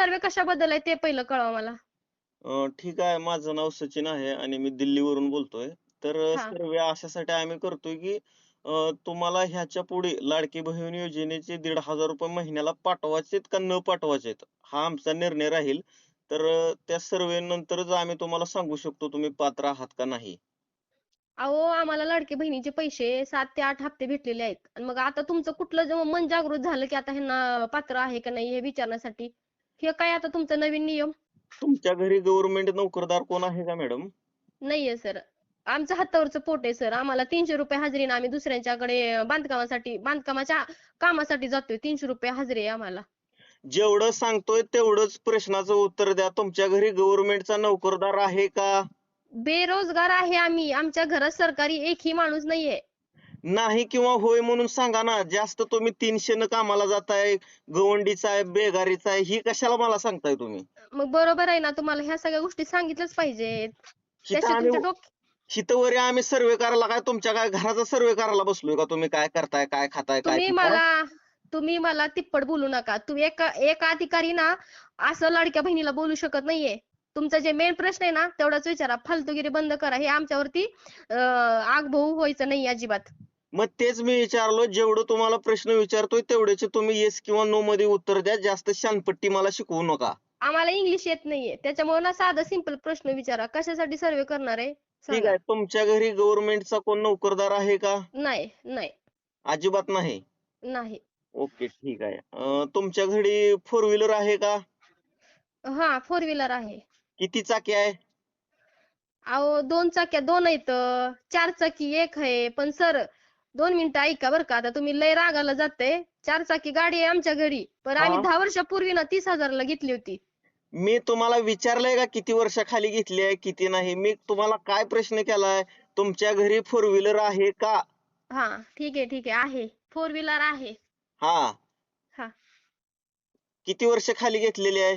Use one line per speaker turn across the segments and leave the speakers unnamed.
सर्वे कशाबद्दल आहे ते पहिलं कळवा मला.
अं, ठीक आहे. माझं नाव सचिन आहे आणि मी दिल्लीवरून बोलतोय. तर
हा.
सर्वे अशासाठी आम्ही करतोय की अं, तुम्हाला ह्याच्या पुढे लाडकी बहीण योजनेचे दीड हजार रुपये महिन्याला पाठवायचेत का न पाठवायचेत? हा आमचा निर्णय राहील. तर अं, त्या सर्वे नंतरच आम्ही तुम्हाला सांगू शकतो तुम्ही पात्र आहात का नाही.
अहो आम्हाला लाडकी बहिणीचे पैसे सात ते आठ हप्ते भेटलेले आहेत. आणि मग आता तुमचं कुठलं मन जागृत झालं की आता ह्यांना पात्र आहे का नाही हे विचारण्यासाठी? हे काय आता तुमचा नवीन नियम?
तुमच्या घरी गव्हर्नमेंट नोकरदार कोण आहे का मॅडम
नाहीये सर आमचं हातावरचं पोट आहे सर आम्हाला तीनशे रुपये हजेरीने आम्ही दुसऱ्यांच्याकडे बांधकामासाठी बांधकामाच्या कामासाठी जातोय. तीनशे रुपये हजेरी आहे आम्हाला.
जेवढं सांगतोय तेवढंच प्रश्नाचं उत्तर द्या. तुमच्या घरी गव्हर्नमेंटचा नोकरदार आहे का?
बेरोजगार आहे आम्ही. आमच्या घरात सरकारी एकही माणूस नाहीये.
नाही किंवा होय म्हणून सांगा ना जास्त तुम्ही तीनशेनं कामाला जाताय गवंडीचा आहे बेगारीचा आहे ही कशाला मला सांगताय तुम्ही?
मग बरोबर आहे ना तुम्हाला ह्या सगळ्या गोष्टी सांगितल्याच पाहिजेत.
हिथं
त्याशिवाय
आम्ही
तुमच्या
आम्ही सर्वे करायला काय तुमच्या काय घराचा सर्वे करायला बसलोय का तुम्ही? काय करताय काय खाताय काय
तुम्ही
पिताय?
मला तुम्ही मला तिप्पट बोलू नका. तुम्ही एका एक अधिकारी ना असं लाडक्या बहिणीला बोलू शकत नाहीये. तुमचा जे मेन प्रश्न आहे ना तेवढाच विचारा. फालतूगिरी बंद करा. हे आमच्यावरती अं, आगभाऊ व्हायचं नाही अजिबात.
मग तेच मी विचारलो जेवढं तुम्हाला प्रश्न विचारतोय तेवढ्याचे तुम्ही येस किंवा नो मध्ये उत्तर द्या. जास्त शानपट्टी मला शिकवू नका.
आम्हाला इंग्लिश येत नाहीये. त्याच्यामुळे ना साधा सिंपल प्रश्न विचारा. कशासाठी सर्वे करणार आहे?
ठीक
सांगा
आहे. तुमच्या घरी गव्हर्नमेंटचा कोण नोकरदार आहे का?
नाही नाही.
अजिबात नाही?
नाही.
ओके ठीक आहे. अं, तुमच्या घरी फोर व्हीलर आहे का?
हा फोर व्हीलर आहे.
किती चाकी आहे?
अहो दोन चाक्या दोन आहेत. चार चाकी एक आहे. पण सर दोन मिनिटं ऐका बरं का. आता तुम्ही लय रागाला जाते. चार चाकी गाडी आहे आमच्या घरी. पण आम्ही
हा.
दहा वर्षापूर्वी ना तीस हजारला घेतली होती.
मी तुम्हाला विचारलंय का किती वर्षाखाली घेतली आहे किती नाही? मी तुम्हाला काय प्रश्न केलाय? तुमच्या घरी फोर व्हीलर आहे का?
हा ठीक आहे ठीक आहे. आहे. फोर व्हीलर आहे.
हा.
हा.
किती वर्ष खाली घेतलेली आहे?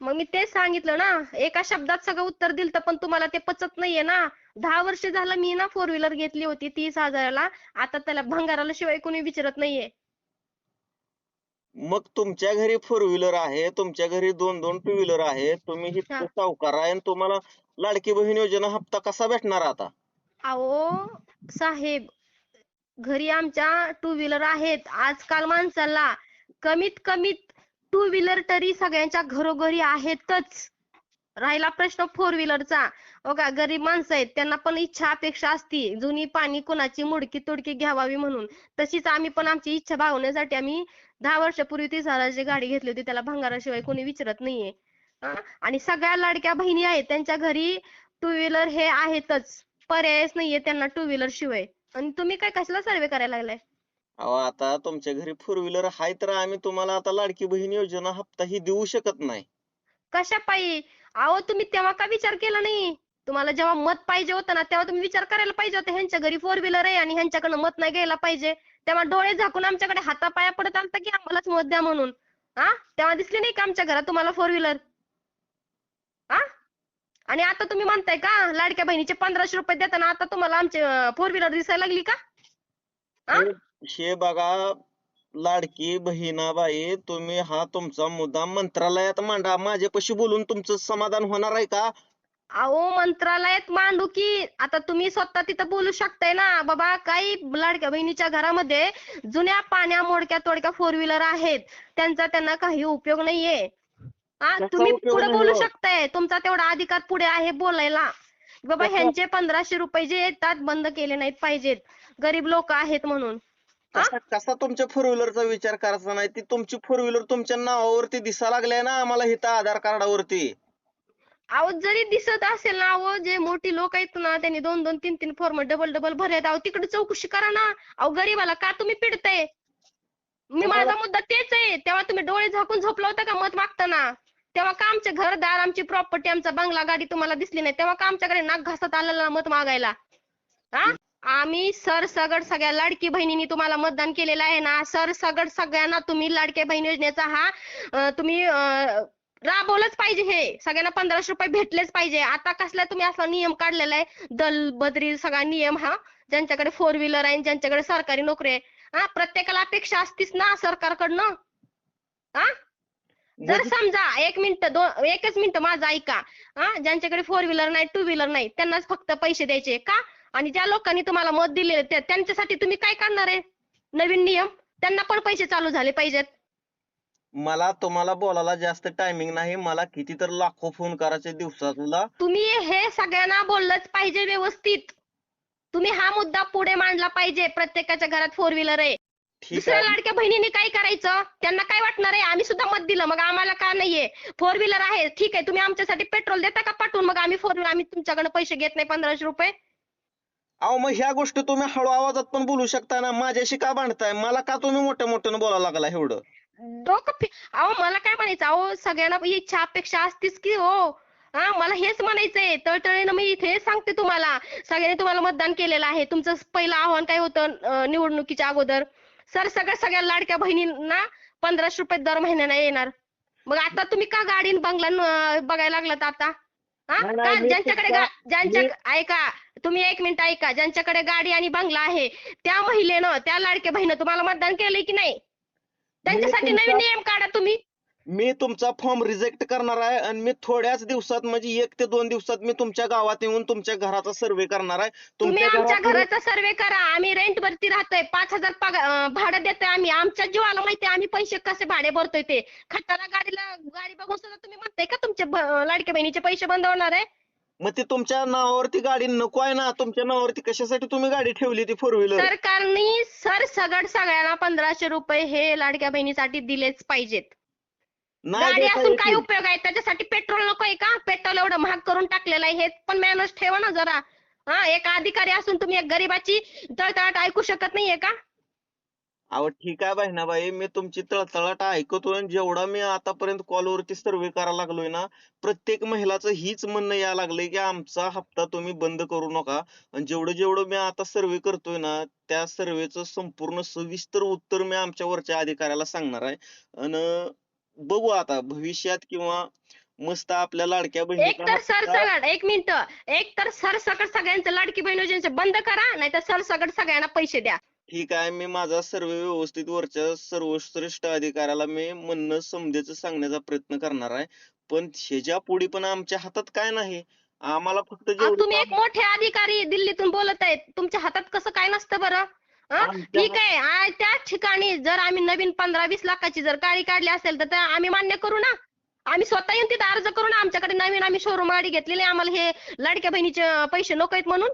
मग मी तेच सांगितलं ना. एका शब्दात सगळं उत्तर दिलं पण तुम्हाला ते पचत नाहीये ना. दहा वर्ष झालं मी ना फोर व्हीलर घेतली होती तीस हजाराला. आता त्याला भंगाराला शिवाय कोणी विचारत नाहीये.
मग तुमच्या घरी फोर व्हीलर आहे तुमच्या घरी दोन दोन टू व्हीलर आहे तुम्ही
हा.
सावकार आहे आणि तुम्हाला लाडकी बहीण योजना हप्ता कसा भेटणार आता?
अहो साहेब घरी आमच्या टू व्हीलर आहेत. आजकाल माणसाला कमीत कमीत टू व्हीलर तरी सगळ्यांच्या घरोघरी आहेतच. राहिला प्रश्न फोर व्हीलरचा बघा गरीब माणसं आहेत त्यांना पण इच्छा अपेक्षा असती. जुनी पाणी कुणाची मुडकी तुडकी घ्यावावी म्हणून. तशीच आम्ही पण आमची इच्छा भागवण्यासाठी आम्ही दहा वर्षापूर्वी तीस हजाराची गाडी घेतली होती. त्याला भंगाराशिवाय कोणी विचारत नाहीये? आणि सगळ्या लाडक्या बहिणी आहेत त्यांच्या घरी टू व्हीलर हे आहेतच. पर्यायच नाहीये त्यांना टू व्हीलर शिवाय. आणि तुम्ही काय कसला सर्वे करायला लागलाय?
अहो आता तुमच्या घरी फोर व्हीलर आहे तर आम्ही तुम्हाला आता लाडकी बहीण योजना हप्ता ही देऊ शकत नाही.
कशा पायी अहो तुम्ही तेव्हा का विचार केला नाही? तुम्हाला जेव्हा मत पाहिजे होतं ना तेव्हा तुम्ही विचार करायला पाहिजे होता. ह्यांच्या घरी फोर व्हीलर आहे आणि ह्यांच्याकडनं मत नाही घ्यायला पाहिजे. तेव्हा डोळे झाकून आमच्याकडे हातापाया पडत आलता की आम्हालाच मत द्या म्हणून. हा तेव्हा दिसली नाही का आमच्या घरात तुम्हाला फोर व्हीलर हा आणि आता तुम्ही म्हणताय का लाडक्या बहिणीचे पंधराशे रुपये देताना आता तुम्हाला आमचे फोर व्हीलर दिसायला लागली का? हे
बघा लाडकी बहिणाबाई तुम्ही हा तुमचा मुद्दा मंत्रालयात मांडा. माझ्यापाशी बोलून तुमचं समाधान होणार आहे का?
अहो मंत्रालयात मांडू की. आता तुम्ही स्वतः तिथं बोलू शकताय ना. बाबा काही लाडक्या बहिणीच्या घरामध्ये जुन्या पाण्या मोडक्या तोडक्या फोर व्हीलर आहेत. त्यांचा त्यांना काही उपयोग नाहीये. हा तुम्ही
उपयोग
पुढे
नाही
बोलू
हो?
शकताय. तुमचा तेवढा अधिकार पुढे आहे बोलायला. बाबा ह्यांचे पंधराशे रुपये जे येतात बंद केले नाहीत पाहिजेत. गरीब लोक आहेत म्हणून.
कसा तुमच्या फोर व्हीलरचा विचार करायचा नाही ती तुमची फोर व्हीलर तुमच्या नावावरती दिसा लागलाय ना आम्हाला इथं आधार कार्डावरती.
अहो जरी दिसत असेल ना अहो जे मोठी लोक आहेत ना त्यांनी दोन दोन तीन तीन फॉर्म डबल डबल भरलेत अहो तिकडे चौकशी करा ना. अहो गरीबाला का तुम्ही पिडताय? मी माझा मुद्दा तेच आहे. तेव्हा तुम्ही डोळे झाकून झोपला होता का मत मागताना? तेव्हा का आमचे घरदार आमची प्रॉपर्टी आमचा बंगला गाडी तुम्हाला दिसली नाही? तेव्हा का आमच्याकडे नाक घासत आलेला मत मागायला? हा? आम्ही सरसगट सगळ्या लाडकी बहिणींनी तुम्हाला मतदान केलेलं आहे ना सरसगट सगळ्यांना तुम्ही लाडक्या बहीण योजनेचा हा तुम्ही राबवलंच पाहिजे हे. सगळ्यांना पंधराशे रुपये भेटलेच पाहिजे. आता कसला तुम्ही असा नियम काढलेला आहे? दल बद्री सगळा नियम हा ज्यांच्याकडे फोर व्हीलर आहे ज्यांच्याकडे सरकारी नोकरी आहे. हा प्रत्येकाला अपेक्षा असतीच ना सरकारकडनं? हा? जर समजा एक मिनिट दोन एकच मिनिट माझं ऐका. हा ज्यांच्याकडे फोर व्हीलर नाही टू व्हीलर नाही त्यांनाच फक्त पैसे द्यायचे का? आणि ज्या लोकांनी तुम्हाला मत दिले त्या- त्यांच्यासाठी तुम्ही काय करणार आहे? नवीन नियम? त्यांना पण पैसे चालू झाले पाहिजेत.
मला तुम्हाला बोलायला जास्त टायमिंग नाही. मला किती तर लाखो फोन करायचे दिवसाला
तुम्ही हे सगळ्यांना बोललंच पाहिजे व्यवस्थित. तुम्ही हा मुद्दा पुढे मांडला पाहिजे. प्रत्येकाच्या घरात फोर व्हीलर आहे. दुसऱ्या लाडक्या बहिणीने काय करायचं? त्यांना काय वाटणार आहे? आम्ही सुद्धा मत दिलं. मग आम्हाला का नाहीये? फोर व्हीलर आहे. ठीक आहे. तुम्ही आमच्यासाठी पेट्रोल देता का पाठवून? मग आम्ही फोर व्हीलर आम्ही तुमच्याकडे पैसे घेत नाही पंधराशे रुपये.
अहो मग ह्या गोष्टी तुम्ही हळू आवाजात पण बोलू शकता ना. माझ्याशी का भांडताय? मला का तुम्ही मोठ्या मोठ्यानं बोलायला लागला एवढं?
डोकं फि- अहो मला काय म्हणायचं? अहो सगळ्यांना इच्छा अपेक्षा असतीच की हो. हा मला हेच म्हणायचंय. तळतळीनं मी इथे सांगते तुम्हाला. सगळ्यांनी तुम्हाला मतदान केलेलं आहे. तुमचं पहिलं आव्हान काय होतं अं, निवडणुकीच्या अगोदर? सर सगळ्या सगळ्या लाडक्या बहिणींना पंधराशे रुपये दर महिन्याला येणार. मग आता तुम्ही का गाडी आणि बंगला न- बघायला लागलात आता? का? ज्यांच्याकडे ज्यांच्या ऐका तुम्ही एक मिनिट ऐका. ज्यांच्याकडे गाडी आणि बंगला आहे त्या महिलेनं त्या लाडक्या बहिणीनं तुम्हाला मतदान केलंय की नाही? त्यांच्यासाठी नवीन नियम काढा तुम्ही.
मी तुमचा फॉर्म रिजेक्ट करणार आहे आणि मी थोड्याच दिवसात म्हणजे एक ते दोन दिवसात मी तुमच्या गावात येऊन तुमच्या घराचा सर्वे करणार आहे.
तुम्ही
तुमच्या
आमच्या घराचा सर्वे करा. आम्ही रेंट वरती राहतोय. पाच हजार भाडं देतोय आम्ही. आमच्या जीवाला माहिती आम्ही पैसे कसे भाडे भरतोय ते. खताला गाडीला गाडी बघून सुद्धा तुम्ही म्हणताय का तुमच्या ब- लाडक्या बहिणीचे पैसे बंद होणार आहे?
मग ते तुमच्या नावावरती गाडी नको आहे ना तुमच्या नावावरती कशासाठी तुम्ही गाडी ठेवली ती फोर व्हीलर
सरकारने सर सगट सगळ्यांना पंधराशे रुपये हे लाडक्या बहिणीसाठी दिलेच पाहिजेत.
नाही
गाडी
देता
असून
येतील.
काय उपयोग आहे त्याच्यासाठी पेट्रोल नकोय का? पेट्रोल एवढं महाग करून टाकलेलं आहे हे पण मॅनेज ठेवा ना जरा. हा एक अधिकारी असून तुम्ही एक गरीबाची तळतळाट ऐकू शकत नाहीये का?
अहो ठीक आहे बहिणाबाई मी तुमची तळतळाट ऐकतो आणि जेवढा मी आतापर्यंत कॉलवरती सर्वे करायला लागलोय ना प्रत्येक महिलाचं हीच म्हणणं यायला लागलंय की आमचा हप्ता तुम्ही बंद करू नका. आणि जेवढं जेवढं मी आता सर्वे करतोय ना त्या सर्वेचं संपूर्ण सविस्तर उत्तर मी आमच्या वरच्या अधिकाऱ्याला सांगणार आहे. आणि बघू आता भविष्यात किंवा मस्त आपल्या लाडक्या
एक
बहिणीचा
तर सरसकट एक मिनिट. एक तर सरसकट सगळ्यांचं लाडकी बहीण योजनेचे बंद करा नाहीतर सरसकट सगळ्यांना पैसे द्या.
ठीक आहे मी माझा सर्वे व्यवस्थित वरच्या सर्वश्रेष्ठ अधिकाऱ्याला मी म्हणणं समजायचं सांगण्याचा प्रयत्न करणार आहे. पण ह्याच्या पुढे पण आमच्या हातात काय नाही. आम्हाला फक्त
अहो,
जेवढं
तुम्ही एक मोठे अधिकारी दिल्लीतून बोलत आहेत. तुमच्या हातात कसं काय नसतं बरं? हा?
आमच्या-
ठीक आहे आ, त्या ठिकाणी जर आम्ही नवीन पंधरा वीस लाखाची जर गाडी काढली असेल तर आम्ही मान्य करू ना? आम्ही स्वतः येऊन तिथे अर्ज करू ना? आमच्याकडे नवीन आम्ही शोरूम गाडी घेतलेली आहे, आम्हाला हे लाडक्या बहिणीचे पैसे नको आहेत म्हणून.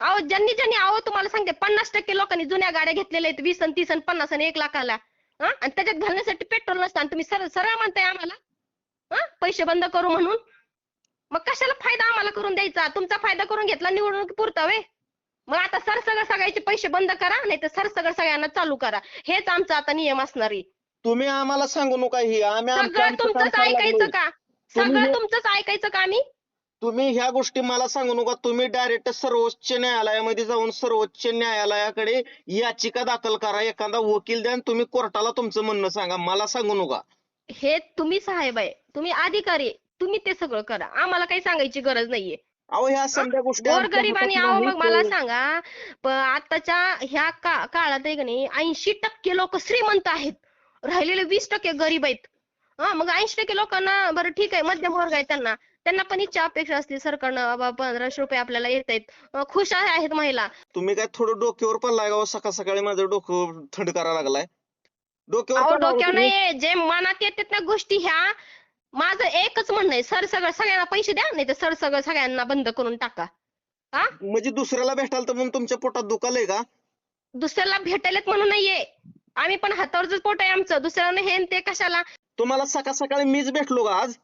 अहो ज्यांनी ज्यांनी अहो तुम्हाला सांगते पन्नास टक्के लोकांनी जुन्या गाड्या घेतलेल्या आहेत वीस आणि तीस आणि पन्नास आणि एक लाखाला. हा? आणि त्याच्यात घालण्यासाठी पेट्रोल नसतं आणि तुम्ही सरळ सरळ म्हणताय आम्हाला. हा? पैसे बंद करू म्हणून. मग कशाला फायदा आम्हाला करून द्यायचा? तुमचा फायदा करून घेतला निवडणूक पुरता वे मग आता सरसगट सगळ्याचे पैसे बंद करा नाही तर सरसगट सगळ्यांना चालू करा. हेच आमचा आता नियम असणार आहे.
तुम्ही आम्हाला सांगू नका हे. आम्ही
सगळं
आमचं काम
तुमचंच ऐकायचं. का?
तुम्ही
सगळं
हे-
तुमचंच ऐकायचं का आम्ही?
तुम्ही ह्या गोष्टी मला सांगू नका. तुम्ही डायरेक्ट सर्वोच्च न्यायालयामध्ये जाऊन सर्वोच्च न्यायालयाकडे याचिका दाखल करा. एखादा वकील द्या आणि तुम्ही कोर्टाला तुमचं म्हणणं सांगा. मला सांगू नका.
हे तुम्ही साहेब आहे. तुम्ही अधिकारी आहे. तुम्ही ते सगळं करा. आम्हाला काही सांगायची गरज नाहीये.
अहो ह्या समजा गोष्टी आमच्या
गोरगरिबांनी
हातात
अहो मग
नाहीत.
मला सांगा प- आताच्या ह्या का काळात आहे का नाही ऐंशी टक्के लोक श्रीमंत आहेत. राहिलेले वीस टक्के गरीब आहेत. हा मग ऐंशी टक्के लोकांना बरं ठीक आहे मध्यम वर्ग आहे त्यांना. त्यांना पण इच्छा अपेक्षा असते सरकारनं बाबा पंधराशे रुपये आपल्याला येत आहेत खुश आहेत महिला.
तुम्ही काय थोडं डोक्यावर पडलाय हो? सकाळ सकाळी माझं डोकं थंड करायला लागलाय. डोक्यावर
डोक्यावर? नाहीये. जे मनात येतात ना गोष्टी ह्या माझं एकच म्हणणं आहे सर सगळं सगळ्यांना पैसे द्या नाही तर सर सगळं सगळ्यांना बंद करून टाका. हा?
म्हणजे दुसऱ्याला भेटाल तर म्हणून तुमच्या पोटात दुखालय का?
दुसऱ्याला भेटायलेत म्हणून नाहीये. आम्ही पण हातावरच पोट आहे आमचं दुसऱ्याने हे न ते कशाला?
तुम्हाला सकाळ सकाळी मीच भेटलो का आज?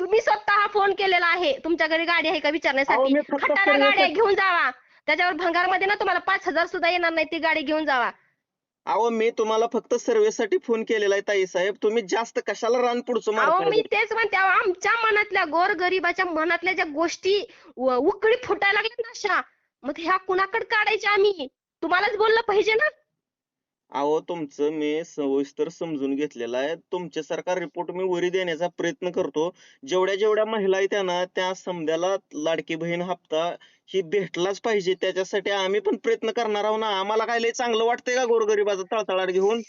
तुम्ही स्वतः फोन केलेला आहे. तुमच्या घरी गाडी आहे का
अहो,
विचारण्यासाठी?
मी फक्त
खटारा आहे, घेऊन जावा. त्याच्यावर भंगारमध्ये ना तुम्हाला पाच हजार सुद्धा येणार नाही ती गाडी घेऊन जावा.
अहो मी तुम्हाला फक्त सर्वेसाठी फोन केलेला आहे ताई साहेब. तुम्ही जास्त कशाला रान पुढचं
अहो मी तेच म्हणते अहो, आमच्या मनातल्या गोर गरीबाच्या मनातल्या ज्या गोष्टी व- उकळी फुटायला लागल्यात ना अशा मग ह्या कुणाकडे काढायच्या आम्ही? तुम्हालाच बोललं पाहिजे ना?
अहो तुमचं मी सविस्तर समजून घेतलेलं आहे. तुमच्यासारखा रिपोर्ट मी वरी देण्याचा प्रयत्न करतो. जेवढ्या जेवढ्या महिला आहेत ना त्या समद्याला लाडकी बहीण हप्ता ही भेटलाच पाहिजे. त्याच्यासाठी आम्ही पण प्रयत्न करणार आहोत ना. आम्हाला काय लय चांगलं वाटतंय का गोरगरिबाचा तळतळाट घेऊन?